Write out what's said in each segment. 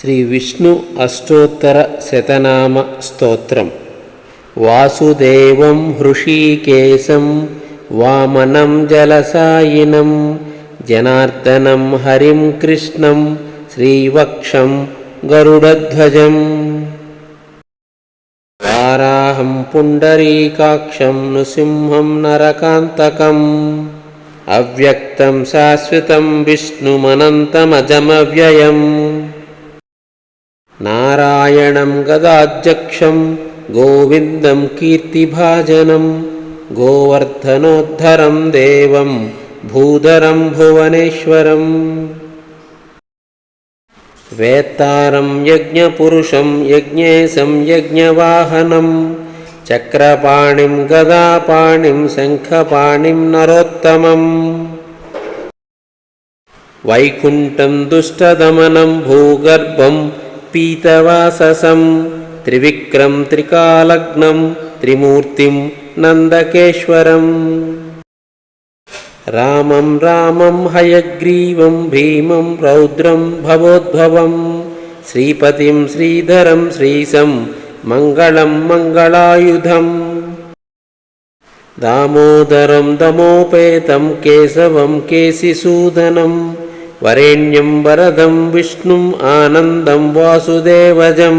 శ్రీ విష్ణు అష్టోత్తర శతనామ స్తోత్రం. వాసుదేవం హృషీకేశం వామనం జలసాయినం జనార్దనం హరిం కృష్ణం శ్రీవక్షం గరుడధ్వజం. వారాహం పుండరీకాక్షం నృసింహం నరకాంతకం. అవ్యక్తం శాశ్వతం విష్ణుమనంతమజమవ్యయం. नारायणं गदाध्यक्षं गोविन्दं कीर्तिभाजनं गोवर्धनोद्धरं देवं भूधरं भुवनेश्वरम् वेत्तारं यज्ञपुरुषं यज्ञेशं यज्ञवाहनं चक्रपाणिं गदापाणिं शङ्खपाणिं नरोत्तमम्। वैकुण्ठं दुष्टदमनं भूगर्भं పీతవాససం త్రివిక్రం త్రికాలగ్నం త్రిమూర్తిం నందకేశ్వరం రామం రామం హయగ్రీవం భీమం రౌద్రం భవోద్భవం శ్రీపతిం శ్రీధరం శ్రీశం మంగళం మంగళాయుధం దామోదరం దమోపేతం కేశవం కేశిసూదనం వరేణ్యం వరదం విష్ణుం ఆనందం వాసుదేవజం.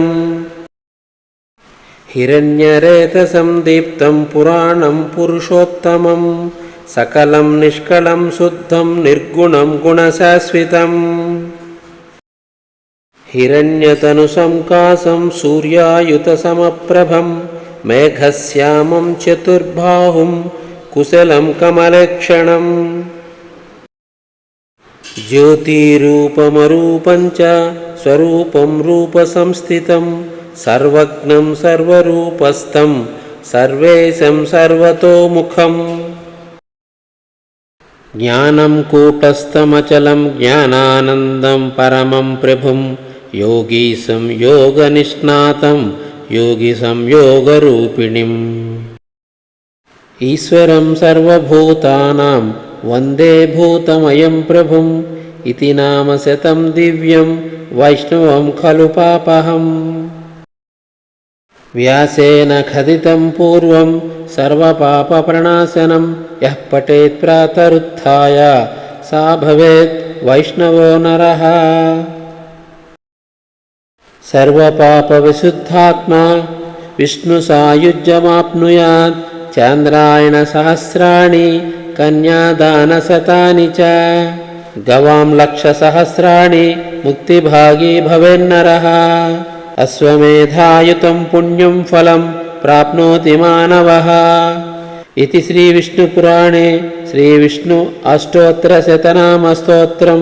హిరణ్యరేతసం దీప్తం పురాణం పురుషోత్తమం సకలం నిష్కళం శుద్ధం నిర్గుణం గుణశాశ్వితం. హిరణ్యతను సంకాసం సూర్యాయుతసమప్రభం మేఘశ్యామం చతుర్బాహుం కుశలం జ్యోతిరూపమరూపంచ జ్యోతిరూపమరూపం చ స్వరూపం రూపసంస్థితం సర్వజ్ఞం సర్వరూపస్థం సర్వేశం సర్వతోముఖం జ్ఞానం కూటస్థమచలం జ్ఞానానందం పరమం ప్రభుం యోగీశం యోగనిష్ణాతం యోగి సంయోగరూపిణిం ఈశ్వరం సర్వభూతానాం వందే భూతమయం ప్రభుం ఇతి నామ శతం దివ్యం వైష్ణవం ఖలు పాపహం. వ్యాసేన ఖదితం పూర్వం సర్వపాపప్రణాశనం యః పఠేత్ ప్రాతరుత్థాయ సా భవేత్ వైష్ణవో నరः. సర్వపాపవిశుద్ధాత్మా విష్ణుసాయుజ్యమాప్నుయాత్ చాంద్రాయణసహస్రాణి కన్యాదానశతాని చ గవాం లక్షసహస్రాణి ముక్తిభాగీ భవేన్నరः అశ్వమేధాయుతం పుణ్యం ఫలం ప్రాప్నోతి మానవः ఇది శ్రీవిష్ణుపురాణే శ్రీవిష్ణు అష్టోత్తరశతనామస్తోత్రం